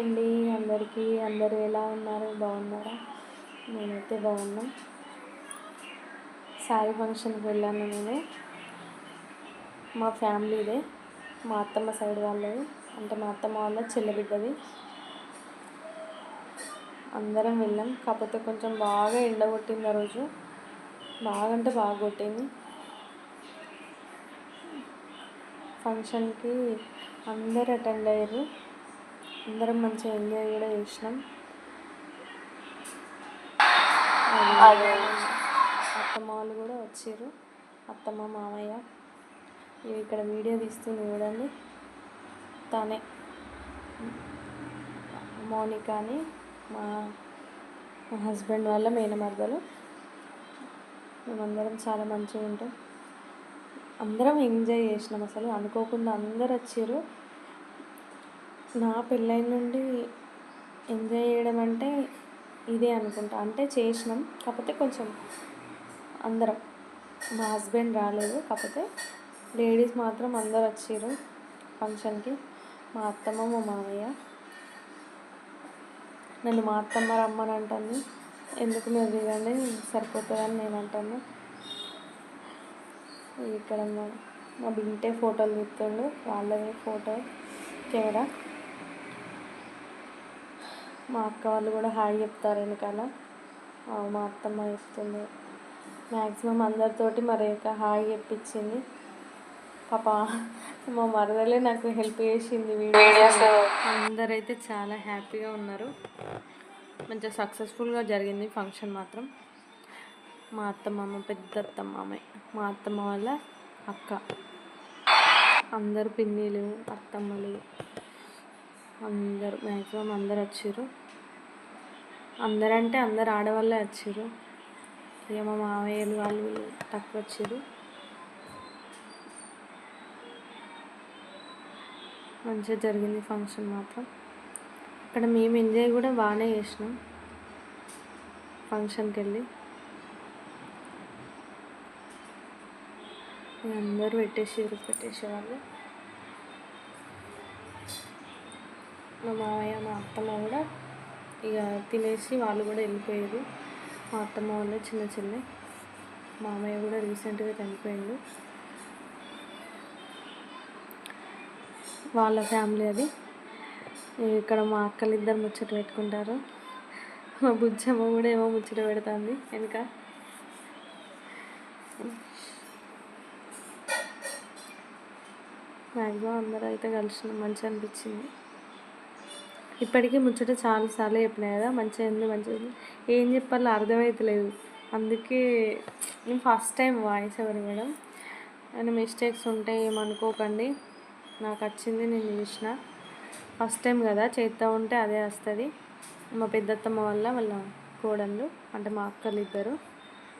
అండి. అందరికీ అందరూ ఎలా ఉన్నారు? బాగున్నారా? నేనైతే బాగున్నా. సారీ ఫంక్షన్కి వెళ్ళాను నేను. మా ఫ్యామిలీదే. మా అత్తమ్మ సైడ్ వాళ్ళది. అంటే మా అత్తమ్మ వాళ్ళ చెల్లెబిడ్డది అందరం వెళ్ళాం. కాకపోతే కొంచెం బాగా ఎండ కొట్టింది ఆ రోజు. బాగా అంటే బాగా కొట్టింది. ఫంక్షన్కి అందరు అటెండ్ అయ్యారు. అందరం మంచిగా ఎంజాయ్ కూడా చేసినాం. అత్తమ్మ వాళ్ళు కూడా వచ్చారు అత్తమ్మ మామయ్య. ఇవి ఇక్కడ వీడియో తీస్తుంది చూడండి. తనే. మౌనిక అని మా మా హస్బెండ్ వాళ్ళ మేనమరదలు. మేమందరం చాలా మంచిగా ఉంటాం. అందరం ఎంజాయ్ చేసినాం అసలు. అనుకోకుండా అందరు వచ్చారు నా పెళ్ళైన నుండి ఎంజాయ్ చేయడం అంటే ఇదే అనుకుంటా. అంటే చేసినాం. కాకపోతే కొంచెం అందరం. మా హస్బెండ్ రాలేదు. కాకపోతే లేడీస్ మాత్రం అందరు వచ్చారు ఫంక్షన్కి. మా అత్తమ్మ మా మామయ్య. నన్ను మా అత్తమ్మ రమ్మని అంటుంది. ఎందుకు మీరు దిగండి సరిపోతుందని నేను అంటాను. ఇక్కడ మా బింటే ఫోటోలు తీస్తుండు. వాళ్ళ ఫోటో కెమెరా. మా అక్క వాళ్ళు కూడా హాయ్ చెప్తారు వెనకాల. మా అత్తమ్మ ఇస్తుంది మ్యాక్సిమం అందరితోటి మరి ఇక హాయ్ చెప్పించింది. పాప మా మరదలే నాకు హెల్ప్ చేసింది వీడియోస్ అందరైతే చాలా హ్యాపీగా ఉన్నారు. మంచిగా సక్సెస్ఫుల్గా జరిగింది ఫంక్షన్ మాత్రం. మా అత్తమ్మ పెద్ద అత్తమ్మ మా అత్తమ్మ వాళ్ళ అక్క. అందరు పిన్నిలు అత్తమ్మలు. అందరు మ్యాక్సిమం అందరు వచ్చారు అందరంటే అందరు ఆడవాళ్ళే వచ్చారు ఇక మా మామయ్యలు వాళ్ళు తక్కువ వచ్చారు మంచిగా జరిగింది ఫంక్షన్ మాత్రం. అక్కడ మేము ఎంజాయ్ కూడా బాగానే చేసినాం. ఫంక్షన్కి వెళ్ళి ఇక అందరూ పెట్టేసారు పెట్టేసేవాళ్ళు. మా మామయ్య మా అత్తమ్మ కూడా ఇక తినేసి వాళ్ళు కూడా వెళ్ళిపోయారు. మా అత్తమ్మ వాళ్ళు చిన్న చిన్న మామయ్య కూడా రీసెంట్గా చనిపోయిండు. వాళ్ళ ఫ్యామిలీ అది. ఇక్కడ మా అక్కలు ఇద్దరు ముచ్చట పెట్టుకుంటారు. మా బుజ్జమ్మ కూడా ఏమో ముచ్చట పెడుతుంది. వెనుక. మ్యాక్సిమం అందరూ అయితే కలిసి మంచిగా అనిపించింది. ఇప్పటికీ ముచ్చట చాలాసార్లు చెప్పినా కదా మంచిగా ఉంది మంచిగా ఉంది. ఏం చెప్పాలో అర్థమవుతలేదు అందుకే నేను ఫస్ట్ టైం వాయిస్ ఎవరు మేడం అండ్ మిస్టేక్స్ ఉంటే ఏమనుకోకండి. నాకు వచ్చింది నేను చేసిన. ఫస్ట్ టైం కదా చేస్తూ ఉంటే అదే వస్తుంది. మా పెద్దత్తమ్మ వల్ల వాళ్ళ కోడళ్ళు అంటే మా అక్కలు ఇద్దరు.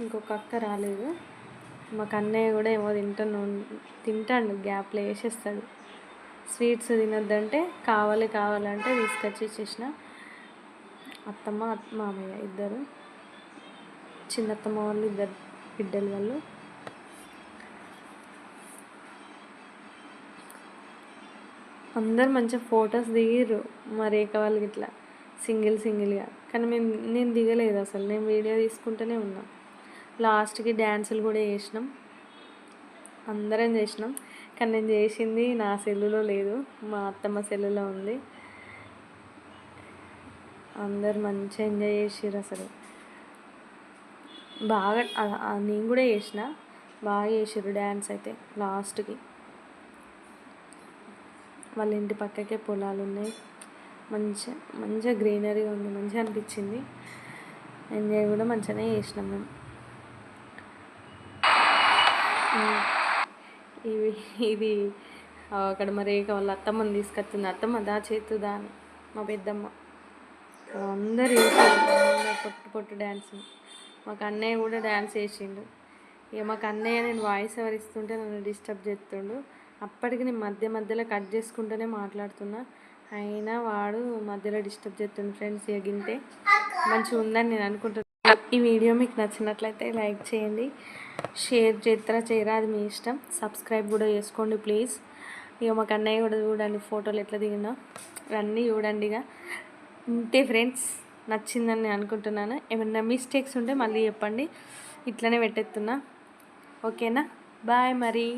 ఇంకొక అక్క రాలేదు. మా కన్నయ్య కూడా ఏమో తింటాను తింటాడు గ్యాప్లో వేసేస్తాడు. స్వీట్స్ తినొద్దంటే కావాలి కావాలంటే తీసుకొచ్చి ఇచ్చేసిన. అత్తమ్మ మామయ్య ఇద్దరు చిన్నత్తమ్మ వాళ్ళు ఇద్దరు బిడ్డలు వాళ్ళు. అందరు మంచిగా ఫొటోస్ దిగిర్రు మరి వాళ్ళకి ఇట్లా సింగిల్ సింగిల్గా. కానీ మేము నేను దిగలేదు అసలు. నేను వీడియో తీసుకుంటూనే ఉన్నా. లాస్ట్కి డ్యాన్సులు కూడా చేసినాం. అందరం చేసినాం. కానీ నేను చేసింది నా సెల్లులో లేదు. మా అత్తమ్మ సెల్లులో ఉంది. అందరు మంచిగా ఎంజాయ్ చేసారు అసలు. బాగా నేను కూడా చేసిన. బాగా చేసారు డ్యాన్స్ అయితే లాస్ట్కి. వాళ్ళ ఇంటి పక్కకే పొలాలు ఉన్నాయి. మంచిగా మంచిగా గ్రీనరీగా ఉంది మంచిగా అనిపించింది. ఎంజాయ్ కూడా మంచిగానే చేసినాం మేము. ఇవి ఇది అక్కడ మరి వాళ్ళ అత్తమ్మని తీసుకొచ్చింది. అత్తమ్మ దా చేతుదా అని. మా పెద్దమ్మ. అందరు పొట్టు పొట్టు డ్యాన్స్ మాకు అన్నయ్య కూడా డ్యాన్స్ వేసిండు ఇక మాకు అన్నయ్య నేను వాయిస్ ఎవరు ఇస్తుంటే నన్ను డిస్టర్బ్ చేస్తుండు. అప్పటికి నేను మధ్య మధ్యలో కట్ చేసుకుంటూనే మాట్లాడుతున్నా. అయినా వాడు మధ్యలో డిస్టర్బ్ చేస్తుండు. ఫ్రెండ్స్ ఇక గింతే. మంచిగా ఉందని నేను అనుకుంటున్నాను ఈ వీడియో మీకు నచ్చినట్లయితే లైక్ చేయండి. షేర్ చేస్తారా చేయరా అది మీ ఇష్టం. సబ్స్క్రైబ్ కూడా చేసుకోండి ప్లీజ్. ఇక మాకు అన్నయ్య కూడా చూడండి ఫోటోలు ఎట్లా దిగినా. అన్నీ చూడండి ఇక. ఇంతే ఫ్రెండ్స్ నచ్చిందని నేను అనుకుంటున్నాను. ఏమైనా మిస్టేక్స్ ఉంటే మళ్ళీ చెప్పండి. ఇట్లనే పెట్టేస్తున్నా. ఓకేనా? బాయ్ మరి.